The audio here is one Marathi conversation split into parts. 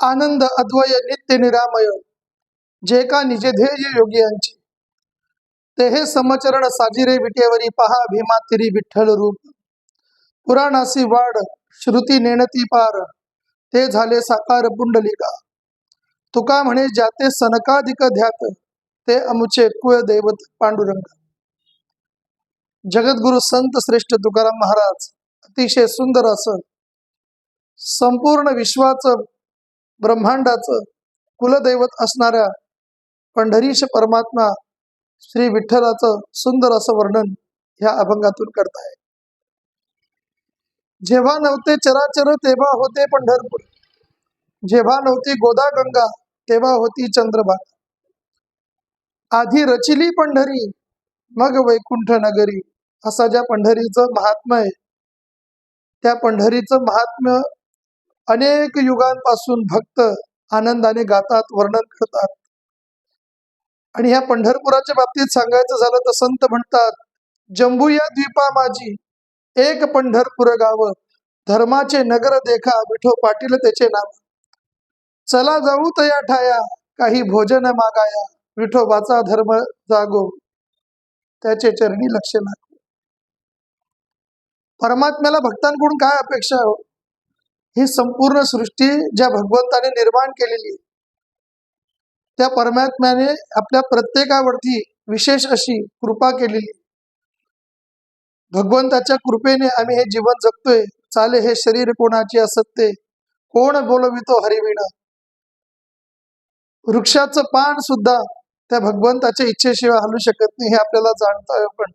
आनंद अद्वय नित्य निरामय जे का निजे ध्येय योगी यांची. ते हे समचरण साजिरे विटेवरी पहा भीमा तिरी विठ्ठल रूप. पुराणासी वाढ श्रुती नेणती पार ते झाले साकार पुंडलिका. तुका म्हणे ज्याते सनकाधिक ध्यात ते अमुचे कुळ दैवत पांडुरंग. जगद्गुरु संत श्रेष्ठ तुकाराम महाराज अतिशय सुंदर असं संपूर्ण विश्वाचं ब्रह्मांडाचं कुलदैवत असणाऱ्या पंढरीश परमात्मा श्री विठ्ठलाचं सुंदर असं वर्णन ह्या अभंगातून करताय. जेव्हा नव्हते चराचर तेव्हा होते पंढरपूर. जेव्हा नव्हती गोदा गंगा तेव्हा होती चंद्रभागा आधी रचिली पंढरी मग वैकुंठ नगरी असा ज्या पंढरीचं महात्म्य आहे त्या पंढरीचं महात्म्य अनेक युगांपासून भक्त आनंदाने गातात वर्णन करतात. आणि ह्या पंढरपुराच्या बाबतीत सांगायचं झालं तर संत म्हणतात जंबू या द्वीपा माझी एक पंढरपूर गाव धर्माचे नगर देखा विठो पाटील त्याचे नाव. चला जाऊ तया ठाया काही भोजन मागाया विठोबाचा धर्म जागो. त्याचे चरणी लक्ष लागो परमात्म्याला भक्तांकडून काय अपेक्षा हो? ही संपूर्ण सृष्टी ज्या भगवंताने निर्माण केलेली त्या परमात्म्याने आपल्या प्रत्येकावरती विशेष अशी कृपा केलेली भगवंताच्या कृपेने आम्ही हे जीवन जगतोय. चाले हे शरीर कोणाचे असत्ते कोण बोलवितो हरिविण? वृक्षाचं पान सुद्धा त्या भगवंताच्या इच्छेशिवाय हलू शकत नाही हे आपल्याला जाणता पण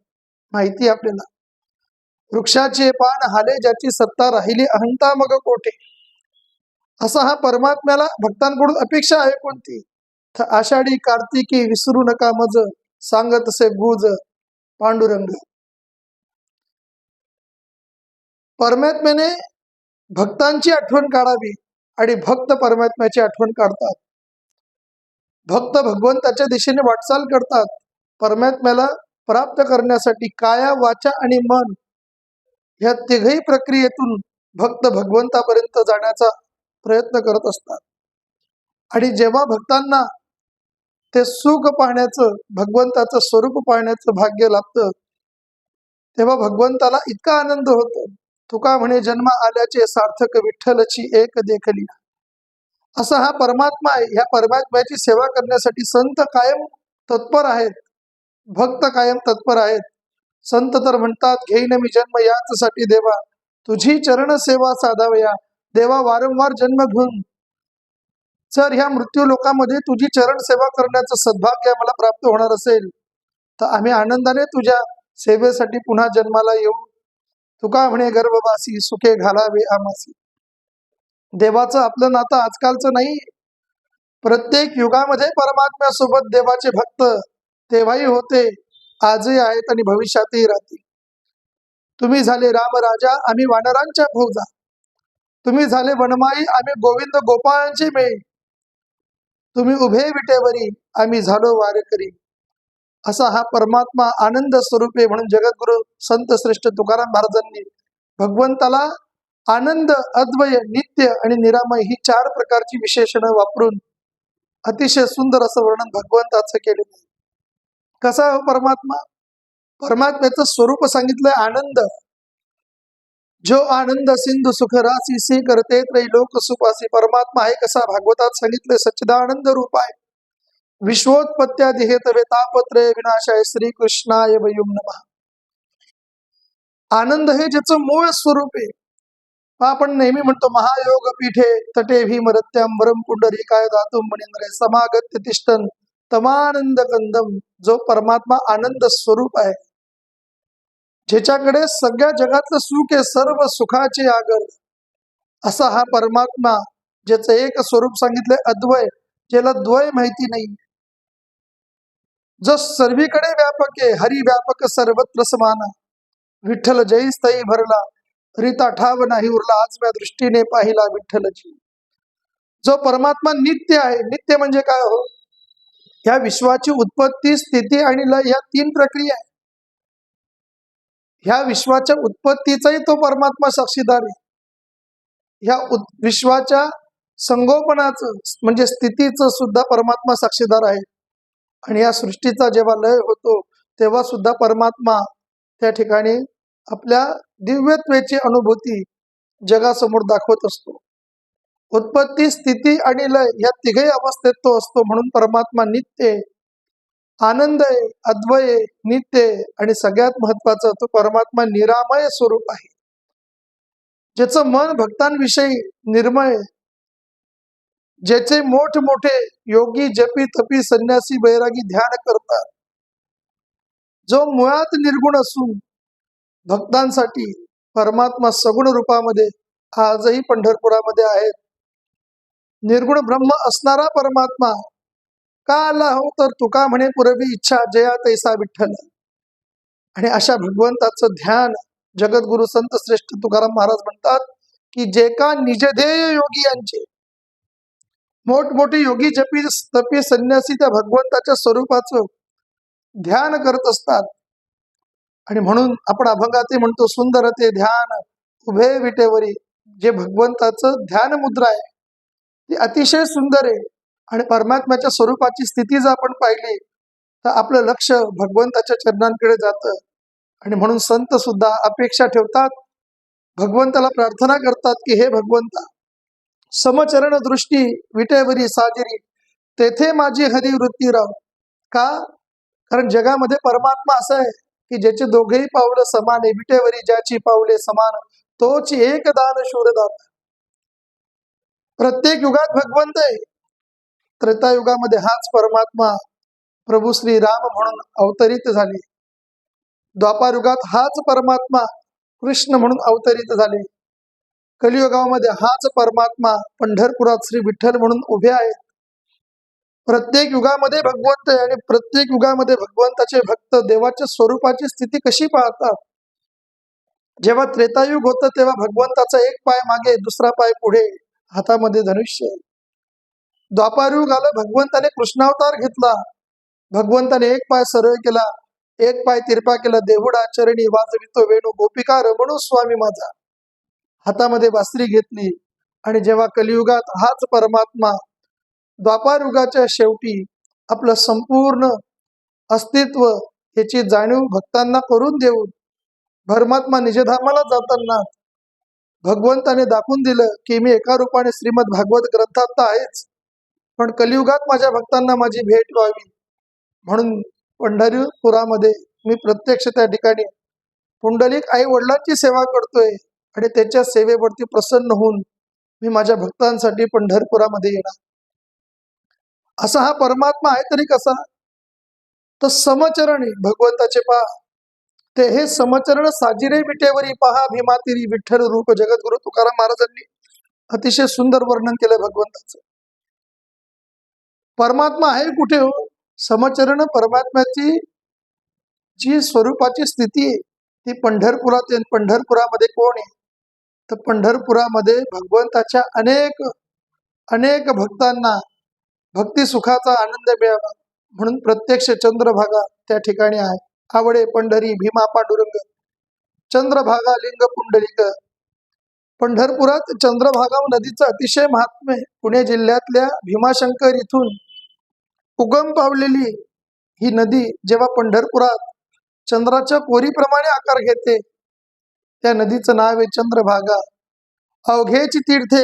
माहिती आहे आपल्याला. वृक्षाचे पान हाले ज्याची सत्ता राहिली अहंता मग कोठे? असा हा परमात्म्याला भक्तांकडून अपेक्षा आहे कोणती? तर आषाढी कार्तिकी विसरू नका मज सांगत असे गुज पांडुरंग. परमात्म्याने भक्तांची आठवण काढावी आणि भक्त परमात्म्याची आठवण काढतात. भक्त भगवंताच्या दिशेने वाटचाल करतात. परमात्म्याला प्राप्त करण्यासाठी काया वाचा आणि मन ह्या तिघही प्रक्रियेतून भक्त भगवंतापर्यंत जाण्याचा प्रयत्न करत असतात. आणि जेव्हा भक्तांना ते सुख पाहण्याचं भगवंताचं स्वरूप पाहण्याचं भाग्य लाभतं तेव्हा भगवंताला इतका आनंद होतो. तुका म्हणे जन्म आल्याचे सार्थक विठ्ठलची एक देखली असा हा परमात्मा आहे. ह्या परमात्म्याची सेवा करण्यासाठी संत कायम तत्पर आहेत. भक्त कायम तत्पर आहेत. संत तर म्हणतात घेईन मी जन्म याचसाठी देवा. तुझी चरण सेवा साधावया. देवा वारंवार जन्म घेऊन. जर ह्या मृत्यू लोकांमध्ये तुझी चरण सेवा करण्याचं सद्भाग्य मला प्राप्त होणार असेल. तर आम्ही आनंदाने तुझ्या सेवेसाठी पुन्हा जन्माला येऊ. तुका म्हणे गर्भवासी सुखे घालावे आमासी देवाचं आपलं नातं आजकालचं नाही. प्रत्येक युगामध्ये परमात्म्यासोबत देवाचे भक्त तेव्हाही होते. आजही आहेत आणि भविष्यातही राहतील. तुम्ही झाले राम राजा आम्ही वानरांच्या फौजा तुम्ही झाले वनमाई आम्ही गोविंद गोपाळांची मेळी तुम्ही उभे विटेवरी आम्ही झालो वारकरी. असा हा परमात्मा आनंद स्वरूपे म्हणून जगद्गुरु संत श्रेष्ठ तुकाराम महाराजांनी भगवंताला आनंद अद्वय नित्य आणि निरामय ही चार प्रकारची विशेषणं वापरून अतिशय सुंदर असं वर्णन भगवंताचं केलेलं आहे. कसा हो परमात्मा? परमात्म्याचं स्वरूप सांगितलंय आनंद. जो आनंद सिंधू सुख रासी सी करते त्रैलोक सुपासी. परमात्मा आहे कसा? भागवतात सांगितले सच्चिदानंद रूप आहे. विश्वोत्पत्त्यादि हे तवे विनाशाय श्री कृष्णाय वयुम नमः. आनंद हे ज्याचं मूळ स्वरूप आहे. आपण नेहमी म्हणतो महायोग पीठे तटे भीमरत्याम वरम पुंडरी काय धातुम मणिंद्रे समागत्य तिष्ठन. तमानंद कंदम जो परमात्मा आनंद स्वरूप आहे. ज्याच्याकडे सगळ्या जगातलं सुख आहे सर्व सुखाचे आगर. असा हा परमात्मा ज्याचं एक स्वरूप सांगितलंय अद्वय ज्याला द्वय माहिती नाही. जो सर्वीकडे व्यापक आहे हरि व्यापक सर्वत्र समान विठ्ठल जयस्तई भरला रिता ठाव नाही उरला आज म्या दृष्टीने पाहिला विठ्ठलची. जो परमात्मा नित्य आहे नित्य म्हणजे काय हो? ह्या विश्वाची उत्पत्ती स्थिती आणि लय ह्या तीन प्रक्रिया आहे ह्या विश्वाच्या उत्पत्तीचाही तो परमात्मा साक्षीदार आहे. ह्या विश्वाच्या संगोपनाचं म्हणजे स्थितीचं सुद्धा परमात्मा साक्षीदार आहे. आणि या सृष्टीचा जेव्हा लय होतो तेव्हा सुद्धा परमात्मा त्या ठिकाणी आपल्या दिव्यत्वेची अनुभूती जगासमोर दाखवत असतो. उत्पत्ती स्थिती आणि लय या तिघही अवस्थेत तो असतो म्हणून परमात्मा नित्य आनंद आहे अद्वय नित्य आणि सगळ्यात महत्वाचं तो परमात्मा निरामय स्वरूप आहे. ज्याचं मन भक्तांविषयी निर्मय ज्याचे ज्याचे मोठमोठे योगी जपी तपी संन्यासी बैरागी ध्यान करतात. जो मुळात निर्गुण असून भक्तांसाठी परमात्मा सगुण रूपामध्ये आजही पंढरपुरामध्ये आहेत. निर्गुण ब्रह्म असणारा परमात्मा. का आला हो तर तुका म्हणे पुरवी इच्छा जया तैसा विठ्ठल. आणि अशा भगवंताचं ध्यान जगद्गुरु संत श्रेष्ठ तुकाराम महाराज म्हणतात की जे का निजध्येय योगी यांचे. मोठमोठे योगी जपी तपी संन्यासी त्या भगवंताच्या स्वरूपाचं ध्यान करत असतात. आणि म्हणून आपण अभंगाते म्हणतो सुंदर ते ध्यान उभे विटेवरी. जे भगवंताचं ध्यान मुद्रा आहे ती अतिशय सुंदर आहे. आणि परमात्म्याच्या स्वरूपाची स्थिती जर आपण पाहिली तर आपलं लक्ष भगवंताच्या चरणांकडे जातं. आणि म्हणून संत सुद्धा अपेक्षा ठेवतात भगवंताला प्रार्थना करतात की हे भगवंता समचरण दृष्टी विटेवरी साजिरी तेथे माझी हरी वृत्ती राव का? कारण जगामध्ये परमात्मा असं आहे की ज्याचे दोघेही पावलं समान आहे. विटेवरी ज्याची पावले समान तोच एक दान शूरदाता प्रत्येक युगात भगवंत आहे. त्रेतायुगामध्ये हाच परमात्मा प्रभू श्री राम म्हणून अवतरित झाले. द्वापार युगात हाच परमात्मा कृष्ण म्हणून अवतरित झाले. कलियुगामध्ये हाच परमात्मा पंढरपुरात श्री विठ्ठल म्हणून उभे आहेत. प्रत्येक युगामध्ये भगवंत आहे आणि प्रत्येक युगामध्ये भगवंताचे भक्त देवाच्या स्वरूपाची स्थिती कशी पाहतात? जेव्हा त्रेतायुग होतं तेव्हा भगवंताचा एक पाय मागे दुसरा पाय पुढे. हातामध्ये धनुष्य आहे. द्वापारयुग आलं भगवंताने कृष्णावतार घेतला भगवंताने एक पाय सरळ केला एक पाय तिरपा केला देहुडा चरणी वाजवितो वेणू गोपिका रमणू स्वामी माझा हातामध्ये बासरी घेतली आणि जेव्हा कलियुगात हाच परमात्मा द्वापारुगाच्या शेवटी आपलं संपूर्ण अस्तित्व याची जाणीव भक्तांना करून देऊन परमात्मा निजधामाला जाताना भगवंताने दाखवून दिलं की मी एका रूपाने श्रीमद भागवत ग्रंथात तर आहेच. पण कलियुगात माझ्या भक्तांना माझी भेट व्हावी म्हणून पंढरीपुरामध्ये मी प्रत्यक्ष त्या ठिकाणी पुंडलिक आई वडिलांची सेवा करतोय आणि त्याच्या सेवेवरती प्रसन्न होऊन मी माझ्या भक्तांसाठी पंढरपुरामध्ये येणार. असा हा परमात्मा आहे तरी कसा? तर समचरणी भगवंताचे पा ते हे समचरण साजिरे विटेवरी पहा भीमातिरी विठ्ठल रूप जगद्गुरु तुकाराम महाराजांनी अतिशय सुंदर वर्णन केलं भगवंताचं. परमात्मा आहे कुठे हो? समचरण परमात्म्याची जी स्वरूपाची स्थिती आहे ती पंढरपुरात आहे. पंढरपुरामध्ये कोण आहे? तर पंढरपुरामध्ये भगवंताच्या अनेक अनेक भक्तांना भक्ती सुखाचा आनंद मिळावा म्हणून प्रत्यक्ष चंद्रभागा त्या ठिकाणी आहे. आवडे पंढरी भीमा पांडुरंग चंद्रभागा लिंग पुंडलिक पंढरपुरात चंद्रभागा नदीचं अतिशय महात्म्य पुणे जिल्ह्यातल्या भीमाशंकर इथून उगम पावलेली ही नदी जेव्हा पंढरपुरात चंद्राच्या कोरीप्रमाणे आकार घेते त्या नदीचं नाव आहे चंद्रभागा. अवघेची तीर्थे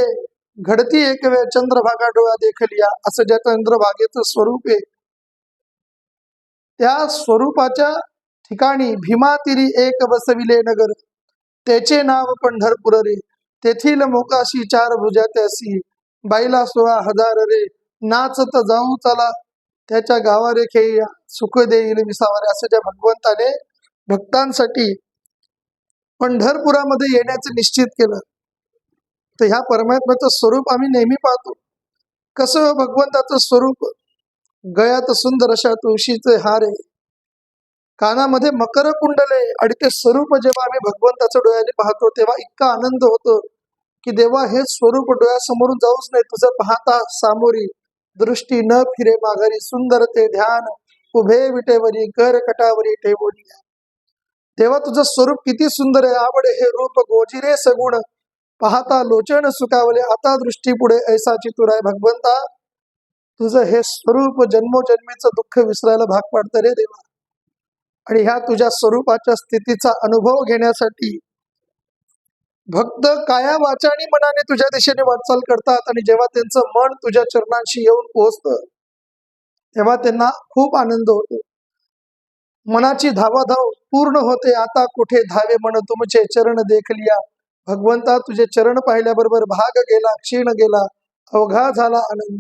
घडती एक वेळ चंद्रभागा डोळा देखलिया असं ज्या चंद्रभागेचं स्वरूप आहे त्या स्वरूपाच्या ठिकाणी भीमातिरी एक बसविले नगर. त्याचे नाव पंढरपूर रे. तेथील मोकाशी चार भुजा त्यासी. बाईला सोळा हजार रे. नाचत जाऊ चला. त्याच्या गावारे खेळी सुख देईल विसावारे. असं ज्या भगवंताने भक्तांसाठी पंढरपुरामध्ये येण्याचं निश्चित केलं. तर ह्या परमात्म्याचं स्वरूप आम्ही नेहमी पाहतो. कसं भगवंताचं स्वरूप गयात सुंदर अशा तुळशीचे हार. आहे कानामध्ये मकर कुंडले आणि ते स्वरूप जेव्हा आम्ही भगवंताच्या डोळ्याने पाहतो तेव्हा इतका आनंद होतो की देवा हे स्वरूप डोळ्यासमोरून जाऊच नाही तुझं पाहता सामोरी दृष्टी न फिरे माघारी सुंदर ते ध्यान. उभे विटेवरी कर कटावरी ठेवणी तेव्हा तुझं स्वरूप किती सुंदर आहे. आवडे हे रूप गोजिरे सगुण. पाहता लोचन सुखावले आता दृष्टी पुढे. ऐसा चितुराय भगवंता तुझं हे स्वरूप जन्मोजन्मीचं दुःख विसरायला भाग पाडतं रे देवा. आणि ह्या तुझ्या स्वरूपाच्या स्थितीचा अनुभव घेण्यासाठी भक्त काया वाचा आणि मनाने तुझ्या दिशेने वाटचाल करतात आणि जेव्हा त्यांचं मन तुझ्या चरणांशी येऊन पोहोचतं तेव्हा त्यांना खूप आनंद होतो. मनाची धावाधाव पूर्ण होते. आता कुठे धावे म्हण तुमचे चरण देखलिया भगवंता तुझे चरण पाहिल्याबरोबर भाग गेला क्षीण गेला अवघा झाला आनंद.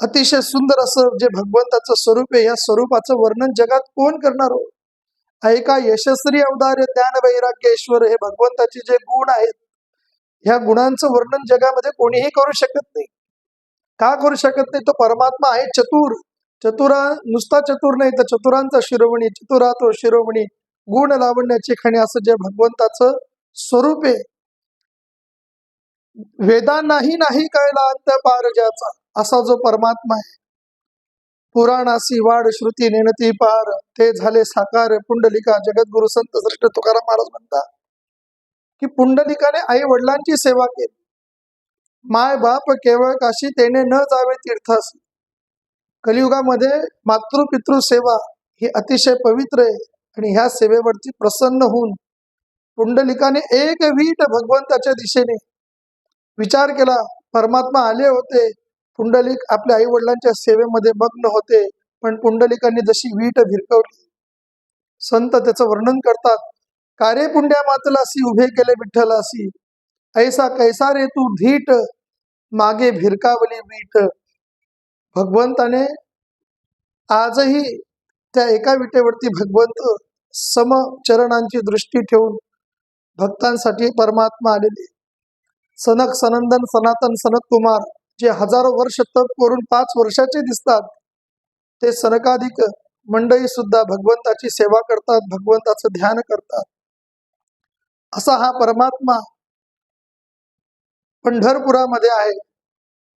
अतिशय सुंदर असं जे भगवंताचं स्वरूप आहे या स्वरूपाचं वर्णन जगात कोण करणार हो? ऐका यशस्वी अवतार ज्ञान वैराग्येश्वर हे भगवंताचे जे गुण आहेत ह्या गुणांचं वर्णन जगामध्ये कोणीही करू शकत नाही. का करू शकत नाही? तो परमात्मा आहे चतुर. चतुरा नुसता चतुर नाही तर चतुरांचा शिरोमणी चतुरा तो शिरोमणी गुण लावण्याची खणी असं जे भगवंताचं स्वरूप आहे. वेदांनाही नाही कळला अंत पार असा जो परमात्मा आहे. पुराणासी वाढ श्रुती नेणती पार ते झाले साकार पुंडलिका जगद्गुरु संत श्रेष्ठ तुकाराम महाराज म्हणतात. की पुंडलिकाने आई वडिलांची सेवा केली. माय बाप केवळ काशी तेने न जावे तीर्थास. कलियुगामध्ये मातृ पितृ सेवा ही अतिशय पवित्र आहे आणि ह्या सेवेवरती प्रसन्न होऊन पुंडलिकाने एक वीट भगवंताच्या दिशेने विचार केला. परमात्मा आले होते. पुंडलिक आपल्या आई वडिलांच्या सेवेमध्ये मग्न होते पण पुंडलिकांनी जशी वीट भिरकवली संत त्याचं वर्णन करतात कारे पुंड्या मातलासी उभे केले विठ्ठलासी ऐसा कैसा रे तू धीट मागे भिरकावली वीट. भगवंताने आजही त्या एका विटेवरती भगवंत सम चरणांची दृष्टी ठेवून भक्तांसाठी परमात्मा आलेले. सनक सनंदन सनातन सनत कुमार जे हजारो वर्ष तप करून पाच वर्षाचे दिसतात ते सनकाधिक मंडळी सुद्धा भगवंताची सेवा करतात भगवंताचं ध्यान करतात. असा हा परमात्मा पंढरपुरामध्ये आहे.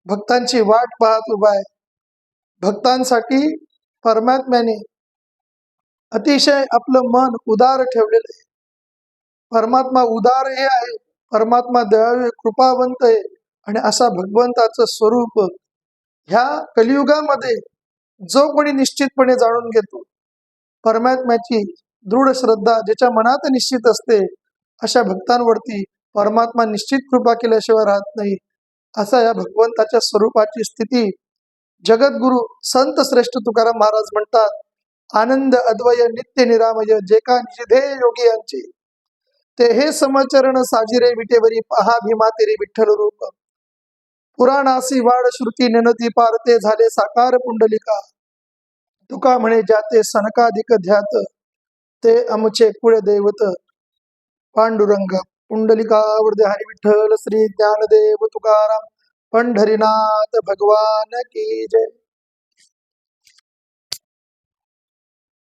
भक्तांची वाट पाहत उभा आहे. भक्तांसाठी परमात्म्याने अतिशय आपलं मन उदार ठेवलेलं आहे. परमात्मा उदार हे आहे. परमात्मा दयाळू आहे, कृपावंत आहे. आणि असा भगवंताचं स्वरूप ह्या कलियुगामध्ये जो कोणी निश्चितपणे जाणून घेतो परमात्म्याची दृढ श्रद्धा ज्याच्या मनात निश्चित असते अशा भक्तांवरती परमात्मा निश्चित कृपा केल्याशिवाय राहत नाही असा या भगवंताच्या स्वरूपाची स्थिती जगद्गुरु संत श्रेष्ठ तुकाराम महाराज म्हणतात आनंद अद्वय नित्य निरामय जे का निषेधे योगी यांचे. ते हे समचरण साजिरे विटेवरी पहा भीमा तेरी विठ्ठल रूप. पुराणासी वाड श्रुती ननती पार ते झाले साकार पुंडलिका. तुका म्हणे जाते सनकाधिक ध्यात ते अमचे कुळ दैवत. पांडुरंग पुंडलिकावरदे हरी विठ्ठल श्री ज्ञानदेव तुकाराम पंढरीनाथ भगवान की जय.